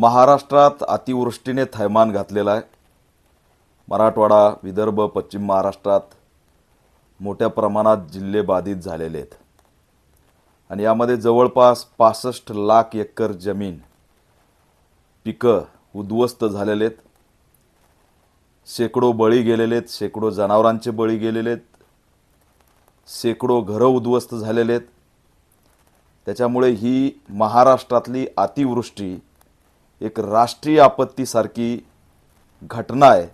महाराष्ट्रात अतिवृष्टीने थैमान घातलेला आहे. मराठवाडा विदर्भ पश्चिम महाराष्ट्रात मोठ्या प्रमाणात जिल्हे बाधित झालेले आहेत. आणि यामध्ये जवळपास पासष्ट लाख एकर जमीन पिकं उद्ध्वस्त झालेले आहेत. शेकडो बळी गेलेले आहेत शेकडो जनावरांचे बळी गेलेले आहेत शेकडो घरं उद्ध्वस्त झालेले आहेत. त्याच्यामुळे ही महाराष्ट्रातली अतिवृष्टी एक राष्ट्रीय आपत्तीसारखी घटना आहे.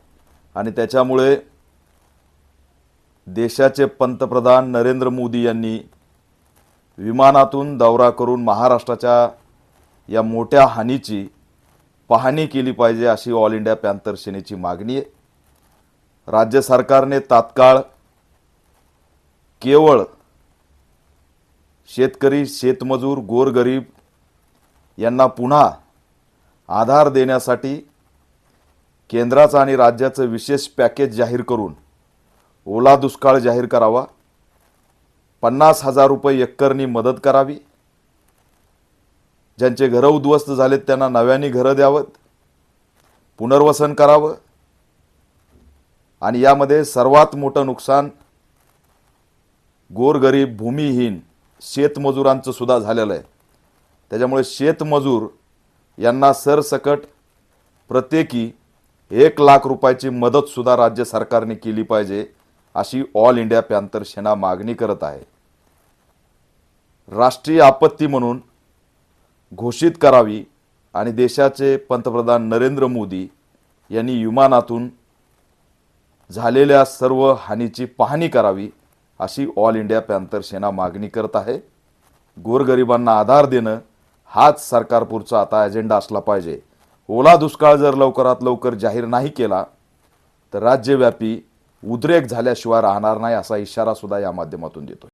आणि त्याच्यामुळे देशाचे पंतप्रधान नरेंद्र मोदी यांनी विमानातून दौरा करून महाराष्ट्राच्या या मोठ्या हानीची पाहणी केली पाहिजे अशी ऑल इंडिया पॅन्थर सेनेची मागणी आहे. राज्य सरकारने तात्काळ केवळ शेतकरी शेतमजूर गोरगरीब यांना पुन्हा आधार देण्यासाठी केंद्राचं आणि राज्याचं विशेष पॅकेज जाहीर करून ओला दुष्काळ जाहीर करावा. पन्नास हजार रुपये एकरनी मदत करावी. ज्यांचे घरं उद्ध्वस्त झालेत त्यांना नव्याने घरं द्यावत पुनर्वसन करावं. आणि यामध्ये सर्वात मोठं नुकसान गोरगरीब भूमिहीन शेतमजुरांचं सुद्धा झालेलं आहे. त्याच्यामुळे शेतमजूर यांना सरसकट प्रत्येकी एक लाख रुपयाची मदतसुद्धा राज्य सरकारने केली पाहिजे अशी ऑल इंडिया पॅन्थर सेना मागणी करत आहे. राष्ट्रीय आपत्ती म्हणून घोषित करावी आणि देशाचे पंतप्रधान नरेंद्र मोदी यांनी विमानातून झालेल्या सर्व हानीची पाहणी करावी अशी ऑल इंडिया पॅन्थर सेना मागणी करत आहे. गोरगरिबांना आधार देणं हाच सरकारपूरचा आता अजेंडा असला पाहिजे. ओला दुष्काळ जर लवकरात लवकर जाहीर नाही केला तर राज्यव्यापी उद्रेक झाल्याशिवाय राहणार नाही असा इशारा सुद्धा या माध्यमातून देतो